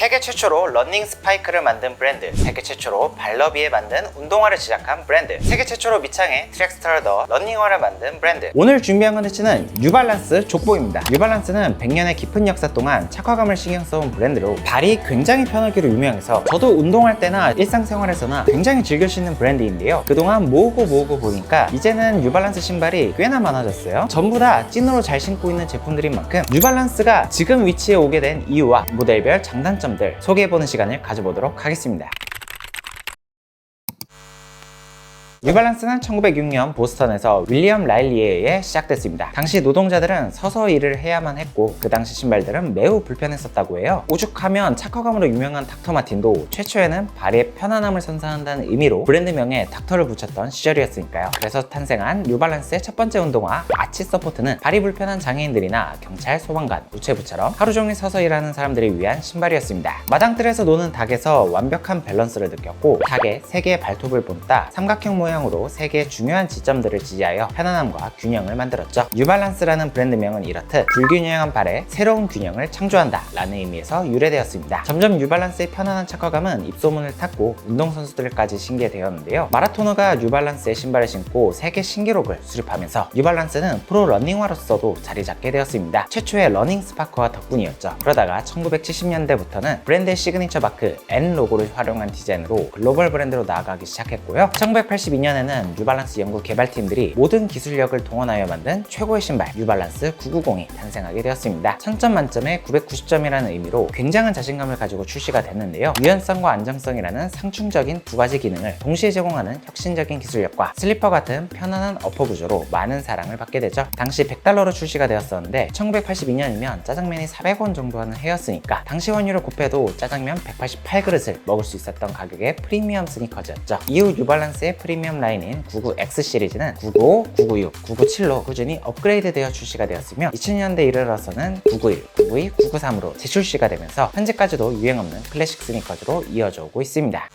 세계 최초로 러닝 스파이크를 만든 브랜드, 세계 최초로 발너비에 만든 운동화를 제작한 브랜드, 세계 최초로 밑창에 트랙스터를 넣어 러닝화를 만든 브랜드. 오늘 준비한 컨텐츠는 뉴발란스 족보입니다. 뉴발란스는 100년의 깊은 역사 동안 착화감을 신경 써온 브랜드로 발이 굉장히 편하기로 유명해서 저도 운동할 때나 일상생활에서나 굉장히 즐겨 신는 브랜드인데요. 그동안 모으고 모으고 보니까 이제는 뉴발란스 신발이 꽤나 많아졌어요. 전부 다 찐으로 잘 신고 있는 제품들인 만큼 뉴발란스가 지금 위치에 오게 된 이유와 모델별 장단점 들 소개해보는 시간을 가져보도록 하겠습니다. 뉴발란스는 1906년 보스턴에서 윌리엄 라일리에 의해 시작됐습니다. 당시 노동자들은 서서 일을 해야만 했고 그 당시 신발들은 매우 불편했었다고 해요. 오죽하면 착화감으로 유명한 닥터 마틴도 최초에는 발의 편안함을 선사한다는 의미로 브랜드명에 닥터를 붙였던 시절이었으니까요. 그래서 탄생한 뉴발란스의 첫 번째 운동화 아치 서포트는 발이 불편한 장애인들이나 경찰, 소방관, 우체부처럼 하루 종일 서서 일하는 사람들을 위한 신발이었습니다. 마당뜰에서 노는 닭에서 완벽한 밸런스를 느꼈고 닭의 세 개의 발톱을 본따 삼각형 모양 으로 세 개의 중요한 지점들을 지지하여 편안함과 균형을 만들었죠. 뉴발란스라는 브랜드명은 이렇듯 불균형한 발에 새로운 균형을 창조한다 라는 의미에서 유래되었습니다. 점점 뉴발란스의 편안한 착화감은 입소문을 탔고 운동선수들까지 신게되었는데요. 마라토너가 뉴발란스의 신발을 신고 세계 신기록을 수립하면서 뉴발란스는 프로 러닝화로서도 자리 잡게 되었습니다. 최초의 러닝 스파크와 덕분이었죠. 그러다가 1970년대부터는 브랜드의 시그니처 마크 N 로고를 활용한 디자인으로 글로벌 브랜드로 나아가기 시작했고요. 1982년 에는 뉴발란스 연구 개발팀들이 모든 기술력을 동원하여 만든 최고의 신발 뉴발란스 990이 탄생하게 되었습니다. 1000점 만점에 990점이라는 의미로 굉장한 자신감을 가지고 출시가 됐는데요. 유연성과 안정성이라는 상충적인 두 가지 기능을 동시에 제공하는 혁신적인 기술력과 슬리퍼 같은 편안한 어퍼 구조로 많은 사랑을 받게 되죠. 당시 100달러로 출시가 되었었는데 1982년이면 짜장면이 400원 정도 하는 해였으니까 당시 환율을 곱해도 짜장면 188그릇을 먹을 수 있었던 가격의 프리미엄 스니커즈였죠. 이후 뉴발란스의 프리미엄 라인인 99X 시리즈는 995, 996, 997로 꾸준히 업그레이드 되어 출시가 되었으며 2000년대 이르러서는 991, 992, 993으로 재출시가 되면서 현재까지도 유행 없는 클래식 스니커즈로 이어져 오고 있습니다.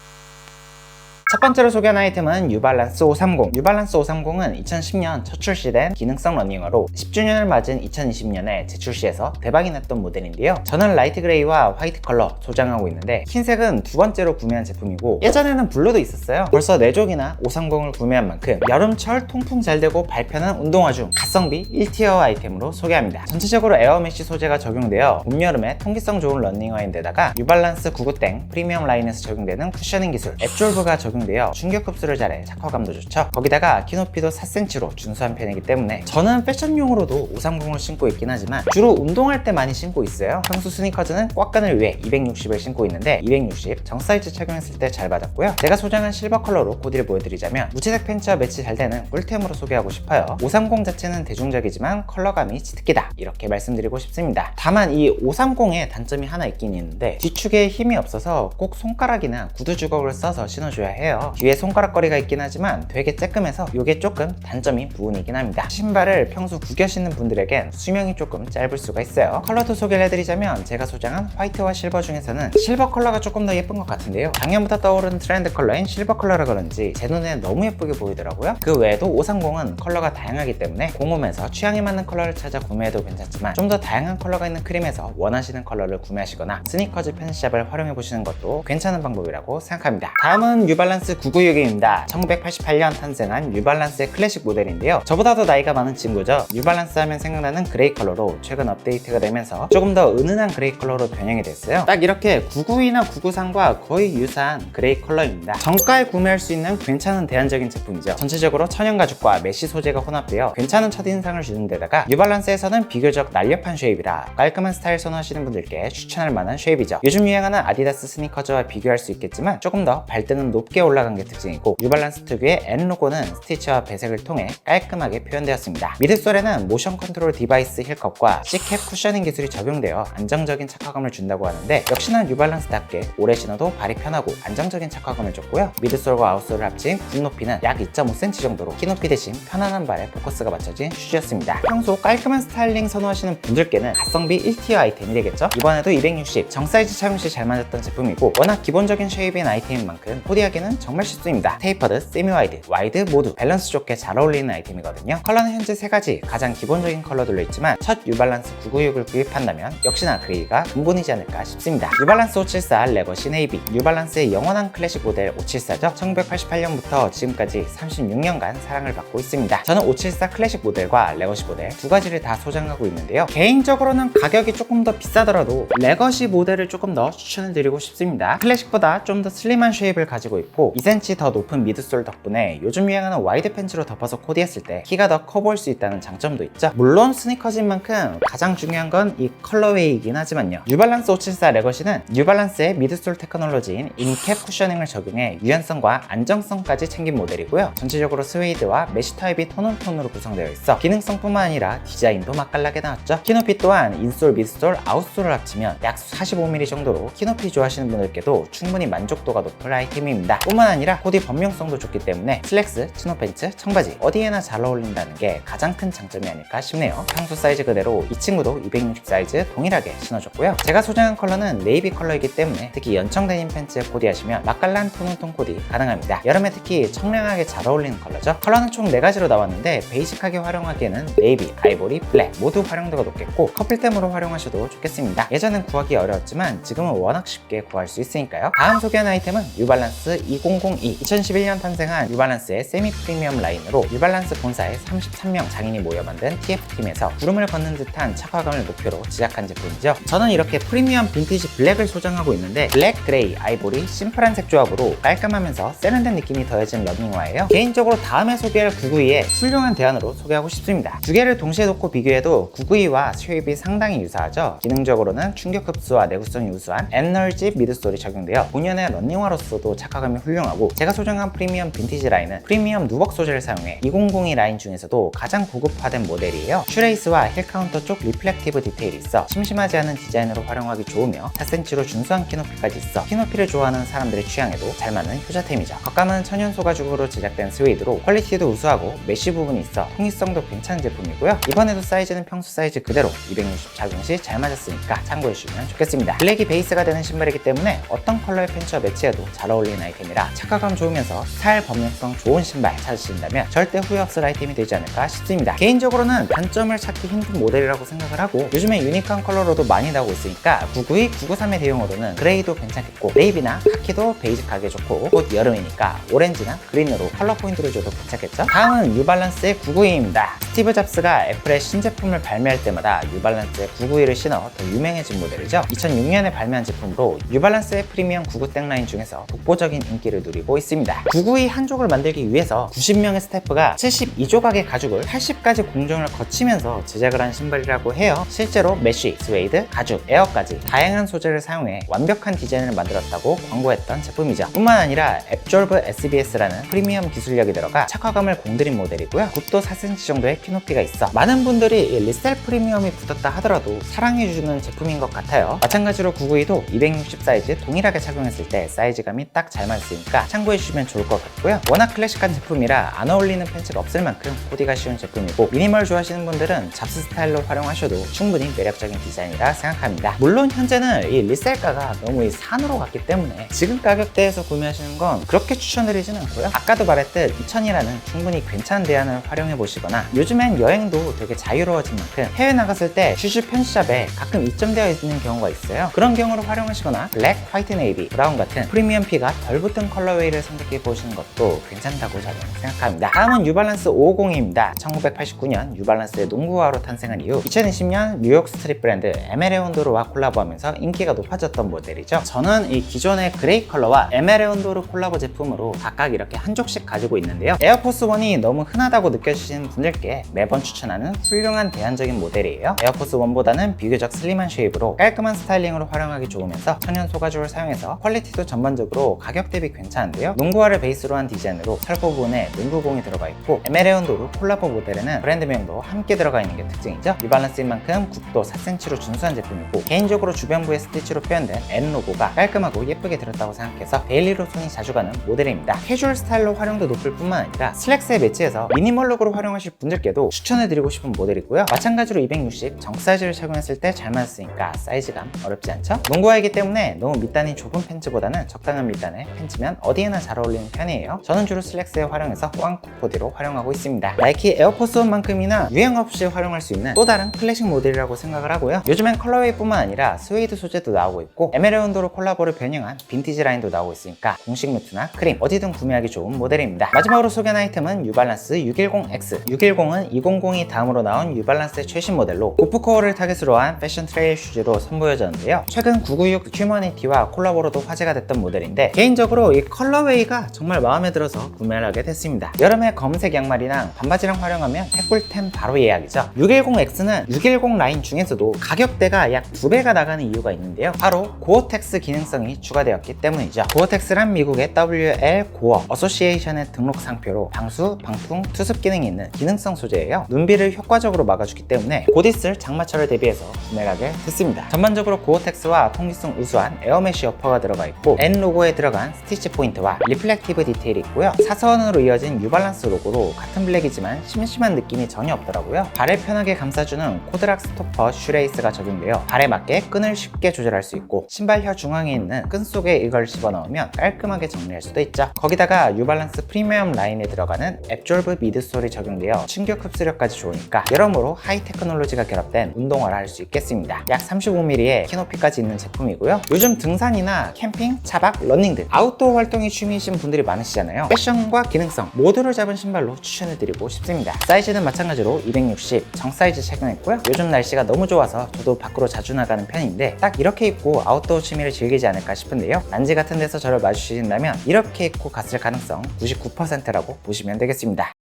첫 번째로 소개한 아이템은 뉴발란스 530. 뉴발란스 530은 2010년 첫 출시된 기능성 러닝화로 10주년을 맞은 2020년에 재출시해서 대박이 났던 모델인데요. 저는 라이트 그레이와 화이트 컬러 소장하고 있는데 흰색은 두 번째로 구매한 제품이고 예전에는 블루도 있었어요. 벌써 4족이나 530을 구매한 만큼 여름철 통풍 잘 되고 발편한 운동화 중 가성비 1티어 아이템으로 소개합니다. 전체적으로 에어메쉬 소재가 적용되어 봄, 여름에 통기성 좋은 러닝화인데다가 뉴발란스 99땡 프리미엄 라인에서 적용되는 쿠셔닝 기술 앱졸브가 적용 되어 충격 흡수를 잘해 착화감도 좋죠. 거기다가 키 높이도 4cm로 준수한 편이기 때문에 저는 패션용으로도 530을 신고 있긴 하지만 주로 운동할 때 많이 신고 있어요. 평소 스니커즈는 꽉끈을 위해 260을 신고 있는데 260 정사이즈 착용했을 때 잘 받았고요. 제가 소장한 실버 컬러로 코디를 보여드리자면 무채색 팬츠와 매치 잘 되는 꿀템으로 소개하고 싶어요. 530 자체는 대중적이지만 컬러감이 짙기다 이렇게 말씀드리고 싶습니다. 다만 이 530의 단점이 하나 있긴 있는데 뒤축에 힘이 없어서 꼭 손가락이나 구두 주걱을 써서 신어줘야 해요. 뒤에 손가락거리가 있긴 하지만 되게 쬐끔해서 이게 조금 단점인 부분이긴 합니다. 신발을 평소 구겨 신는 분들에겐 수명이 조금 짧을 수가 있어요. 컬러도 소개를 해드리자면 제가 소장한 화이트와 실버 중에서는 실버 컬러가 조금 더 예쁜 것 같은데요. 작년부터 떠오르는 트렌드 컬러인 실버 컬러라 그런지 제 눈에 너무 예쁘게 보이더라고요. 그 외에도 530은 컬러가 다양하기 때문에 공홈에서 취향에 맞는 컬러를 찾아 구매해도 괜찮지만 좀 더 다양한 컬러가 있는 크림에서 원하시는 컬러를 구매하시거나 스니커즈 펜샵을 활용해 보시는 것도 괜찮은 방법이라고 생각합니다. 다음은 뉴발란스 996입니다. 1988년 탄생한 뉴발란스의 클래식 모델인데요. 저보다 도 나이가 많은 친구죠. 뉴발란스 하면 생각나는 그레이 컬러로 최근 업데이트가 되면서 조금 더 은은한 그레이 컬러로 변형이 됐어요. 딱 이렇게 992나 993과 거의 유사한 그레이 컬러입니다. 정가에 구매할 수 있는 괜찮은 대안적인 제품이죠. 전체적으로 천연 가죽과 메쉬 소재가 혼합되어 괜찮은 첫인상을 주는 데다가 뉴발란스에서는 비교적 날렵한 쉐입이라 깔끔한 스타일 선호하시는 분들께 추천할 만한 쉐입이죠. 요즘 유행하는 아디다스 스니커즈와 비교할 수 있겠지만 조금 더 발등은 높게 올라간 게 특징이고 뉴발란스 특유의 N 로고는 스티치와 배색을 통해 깔끔하게 표현되었습니다. 미드솔에는 모션 컨트롤 디바이스 힐컵과 C캡 쿠셔닝 기술이 적용되어 안정적인 착화감을 준다고 하는데 역시나 뉴발란스답게 오래 신어도 발이 편하고 안정적인 착화감을 줬고요. 미드솔과 아웃솔을 합친 굽 높이는 약 2.5cm 정도로 키 높이 대신 편안한 발에 포커스가 맞춰진 슈즈였습니다. 평소 깔끔한 스타일링 선호하시는 분들께는 가성비 1티어 아이템이 되겠죠? 이번에도 260 정사이즈 착용 시 잘 맞았던 제품이고 워낙 기본적인 쉐입인 아이템인 만큼 코디하기는 사용은 정말 쉽습니다. 테이퍼드, 세미 와이드, 와이드 모두 밸런스 좋게 잘 어울리는 아이템이거든요. 컬러는 현재 세 가지 가장 기본적인 컬러들로 있지만 첫 뉴발란스 996을 구입한다면 역시나 그레이가 근본이지 않을까 싶습니다. 뉴발란스 574 레거시 네이비 뉴발란스의 영원한 클래식 모델 574죠. 1988년부터 지금까지 36년간 사랑을 받고 있습니다. 저는 574 클래식 모델과 레거시 모델 두 가지를 다 소장하고 있는데요. 개인적으로는 가격이 조금 더 비싸더라도 레거시 모델을 조금 더 추천을 드리고 싶습니다. 클래식보다 좀 더 슬림한 쉐입을 가지고 있고 2cm 더 높은 미드솔 덕분에 요즘 유행하는 와이드 팬츠로 덮어서 코디했을 때 키가 더 커 보일 수 있다는 장점도 있죠. 물론 스니커즈인 만큼 가장 중요한 건 이 컬러웨이이긴 하지만요. 뉴발란스 574 레거시는 뉴발란스의 미드솔 테크놀로지인 인캡 쿠셔닝을 적용해 유연성과 안정성까지 챙긴 모델이고요. 전체적으로 스웨이드와 메쉬 타입이 톤온 톤으로 구성되어 있어 기능성뿐만 아니라 디자인도 맛깔나게 나왔죠. 키높이 또한 인솔, 미드솔, 아웃솔을 합치면 약 45mm 정도로 키높이 좋아하시는 분들께도 충분히 만족도가 높은 아이템입니다. 뿐만 아니라 코디 범용성도 좋기 때문에 슬랙스, 치노 팬츠, 청바지 어디에나 잘 어울린다는 게 가장 큰 장점이 아닐까 싶네요. 평소 사이즈 그대로 이 친구도 260 사이즈 동일하게 신어줬고요. 제가 소장한 컬러는 네이비 컬러이기 때문에 특히 연청 데님 팬츠에 코디하시면 맛깔난 톤온톤 코디 가능합니다. 여름에 특히 청량하게 잘 어울리는 컬러죠. 컬러는 총 4가지로 나왔는데 베이직하게 활용하기에는 네이비, 아이보리, 블랙 모두 활용도가 높겠고 커플템으로 활용하셔도 좋겠습니다. 예전엔 구하기 어려웠지만 지금은 워낙 쉽게 구할 수 있으니까요. 다음 소개한 아이템은 뉴발란스 2002 2011년 탄생한 뉴발란스의 세미 프리미엄 라인으로 뉴발란스 본사의 33명 장인이 모여 만든 TF팀에서 구름을 걷는 듯한 착화감을 목표로 제작한 제품이죠. 저는 이렇게 프리미엄 빈티지 블랙을 소장하고 있는데 블랙, 그레이, 아이보리, 심플한 색 조합으로 깔끔하면서 세련된 느낌이 더해진 러닝화예요. 개인적으로 다음에 소개할 992의 훌륭한 대안으로 소개하고 싶습니다. 두 개를 동시에 놓고 비교해도 992와 쉐입이 상당히 유사하죠. 기능적으로는 충격 흡수와 내구성이 우수한 에너지 미드솔이 적용되어 본연의 러닝화로서도 착화감이 훌륭 하고 제가 소장한 프리미엄 빈티지 라인은 프리미엄 누벅 소재를 사용해 2002 라인 중에서도 가장 고급화된 모델이에요. 슈레이스와 힐 카운터 쪽 리플렉티브 디테일이 있어 심심하지 않은 디자인으로 활용하기 좋으며 4cm로 준수한 키높이까지 있어 키높이를 좋아하는 사람들의 취향에도 잘 맞는 효자템이죠. 겉감은 천연 소가죽으로 제작된 스웨이드로 퀄리티도 우수하고 메쉬 부분이 있어 통일성도 괜찮은 제품이고요. 이번에도 사이즈는 평소 사이즈 그대로 260 착용 시 잘 맞았으니까 참고해주시면 좋겠습니다. 블랙이 베이스가 되는 신발이기 때문에 어떤 컬러의 팬츠와 매치해도 잘 어울리는 아이템이 라 착화감 좋으면서 스타일 범용성 좋은 신발 찾으신다면 절대 후회 없을 아이템이 되지 않을까 싶습니다. 개인적으로는 단점을 찾기 힘든 모델이라고 생각을 하고 요즘에 유니크한 컬러로도 많이 나오고 있으니까 992, 993의 대용으로는 그레이도 괜찮겠고 네이비나 카키도 베이직하게 좋고 곧 여름이니까 오렌지나 그린으로 컬러 포인트를 줘도 괜찮겠죠? 다음은 뉴발란스의 992입니다. 스티브 잡스가 애플의 신제품을 발매할 때마다 뉴발란스의 991을 신어 더 유명해진 모델이죠. 2006년에 발매한 제품으로 뉴발란스의 프리미엄 99 땡라인 중에서 독보적인 인기 를 누리고 있습니다. 992한 족을 만들기 위해서 90명의 스태프가 72조각의 가죽을 80가지 공정을 거치면서 제작을 한 신발이라고 해요. 실제로 메쉬, 스웨이드, 가죽, 에어까지 다양한 소재를 사용해 완벽한 디자인을 만들었다고 광고했던 제품이죠. 뿐만 아니라 앱졸브 SBS라는 프리미엄 기술력이 들어가 착화감을 공들인 모델이고요. 굽도 4cm 정도의 키높이가 있어 많은 분들이 이 리셀 프리미엄이 붙었다 하더라도 사랑해주는 제품인 것 같아요. 마찬가지로 992도 260 사이즈 동일하게 착용했을 때 사이즈감이 딱 잘 맞 으니까 참고해 주시면 좋을 것 같고요. 워낙 클래식한 제품이라 안 어울리는 팬츠가 없을 만큼 코디가 쉬운 제품이고 미니멀 좋아하시는 분들은 잡스 스타일로 활용하셔도 충분히 매력적인 디자인이라 생각합니다. 물론 현재는 이 리셀가가 너무 이 산으로 갔기 때문에 지금 가격대에서 구매하시는 건 그렇게 추천드리지는 않고요. 아까도 말했듯 2000이라는 충분히 괜찮은 대안을 활용해 보시거나 요즘엔 여행도 되게 자유로워진 만큼 해외 나갔을 때 슈즈 편집샵에 가끔 입점되어 있는 경우가 있어요. 그런 경우를 활용하시거나 블랙, 화이트 네이비, 브라운 같은 프리미엄 피가 덜 붙은 컬러웨이를 선택해 보시는 것도 괜찮다고 저는 생각합니다. 다음은 뉴발란스 550입니다. 1989년 뉴발란스의 농구화로 탄생한 이후 2020년 뉴욕 스트릿 브랜드 에메레온도르와 콜라보하면서 인기가 높아졌던 모델이죠. 저는 이 기존의 그레이 컬러와 에메레온도르 콜라보 제품으로 각각 이렇게 한 족씩 가지고 있는데요. 에어포스 1이 너무 흔하다고 느껴지시는 분들께 매번 추천하는 훌륭한 대안적인 모델이에요. 에어포스 1보다는 비교적 슬림한 쉐입으로 깔끔한 스타일링으로 활용하기 좋으면서 천연 소가죽을 사용해서 퀄리티도 전반적으로 가격 대비 괜찮은데요. 농구화를 베이스로 한 디자인으로 털보 부분에 농구공이 들어가 있고 에메레온도르 콜라보 모델에는 브랜드명도 함께 들어가 있는 게 특징이죠. 뉴발란스인 만큼 굽도 4cm로 준수한 제품이고 개인적으로 주변부에 스티치로 표현된 N 로고가 깔끔하고 예쁘게 들었다고 생각해서 데일리로 손이 자주 가는 모델입니다. 캐주얼 스타일로 활용도 높을 뿐만 아니라 슬랙스에 매치해서 미니멀 룩으로 활용하실 분들께도 추천해드리고 싶은 모델이고요. 마찬가지로 260 정사이즈를 착용했을 때 잘 맞았으니까 사이즈감 어렵지 않죠? 농구화이기 때문에 너무 밑단이 좁은 팬츠보다는 적당한 밑단의 팬츠면 있으면 어디에나 잘 어울리는 편이에요. 저는 주로 슬랙스에 활용해서 꽝코 보디로 활용하고 있습니다. 나이키 에어포스원만큼이나 유행 없이 활용할 수 있는 또 다른 클래식 모델이라고 생각을 하고요. 요즘엔 컬러웨이뿐만 아니라 스웨이드 소재도 나오고 있고 에메랄드로 콜라보를 변형한 빈티지 라인도 나오고 있으니까 공식 무트나 크림 어디든 구매하기 좋은 모델입니다. 마지막으로 소개한 아이템은 뉴발란스 610X 610은 200이 다음으로 나온 뉴발란스의 최신 모델로 고프코어를 타겟으로 한 패션 트레일 슈즈로 선보여졌는데요. 최근 996 휴머니티와 콜라보로도 화제가 됐던 모델인데 개인적으로 이 컬러웨이가 정말 마음에 들어서 구매를 하게 됐습니다. 여름에 검은색 양말이랑 반바지랑 활용하면 핵꿀템 바로 예약이죠. 610X는 610 라인 중에서도 가격대가 약두 배가 나가는 이유가 있는데요. 바로 고어텍스 기능성이 추가되었기 때문이죠. 고어텍스란 미국의 WL 고어 어소시에이션의 등록 상표로 방수, 방풍, 투습 기능이 있는 기능성 소재예요. 눈비를 효과적으로 막아주기 때문에 곧 있을 장마철을 대비해서 구매를 하게 됐습니다. 전반적으로 고어텍스와 통기성 우수한 에어메쉬 어퍼가 들어가 있고 N 로고에 들어간 스티치 포인트와 리플렉티브 디테일이 있고요. 사선으로 이어진 뉴발란스 로고로 같은 블랙이지만 심심한 느낌이 전혀 없더라고요. 발을 편하게 감싸주는 코드락 스토퍼 슈레이스가 적용되어 발에 맞게 끈을 쉽게 조절할 수 있고 신발혀 중앙에 있는 끈 속에 이걸 집어넣으면 깔끔하게 정리할 수도 있죠. 거기다가 뉴발란스 프리미엄 라인에 들어가는 앱졸브 미드솔이 적용되어 충격 흡수력까지 좋으니까 여러모로 하이 테크놀로지가 결합된 운동화를 할 수 있겠습니다. 약 35mm의 키높이까지 있는 제품이고요. 요즘 등산이나 캠핑, 차박, 러닝 등 아웃도어 활동이 취미이신 분들이 많으시잖아요. 패션과 기능성 모두를 잡은 신발로 추천해드리고 싶습니다. 사이즈는 마찬가지로 260 정사이즈 착용했고요. 요즘 날씨가 너무 좋아서 저도 밖으로 자주 나가는 편인데 딱 이렇게 입고 아웃도어 취미를 즐기지 않을까 싶은데요. 난지 같은 데서 저를 마주치신다면 이렇게 입고 갔을 가능성 99%라고 보시면 되겠습니다.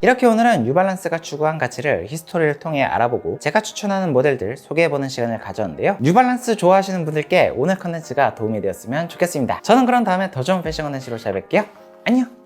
이렇게 오늘은 뉴발란스가 추구한 가치를 히스토리를 통해 알아보고 제가 추천하는 모델들 소개해보는 시간을 가졌는데요. 뉴발란스 좋아하시는 분들께 오늘 컨텐츠가 도움이 되었으면 좋겠습니다. 저는 그럼 다음에 더 좋은 패션 컨텐츠로 찾아뵐게요. 안녕!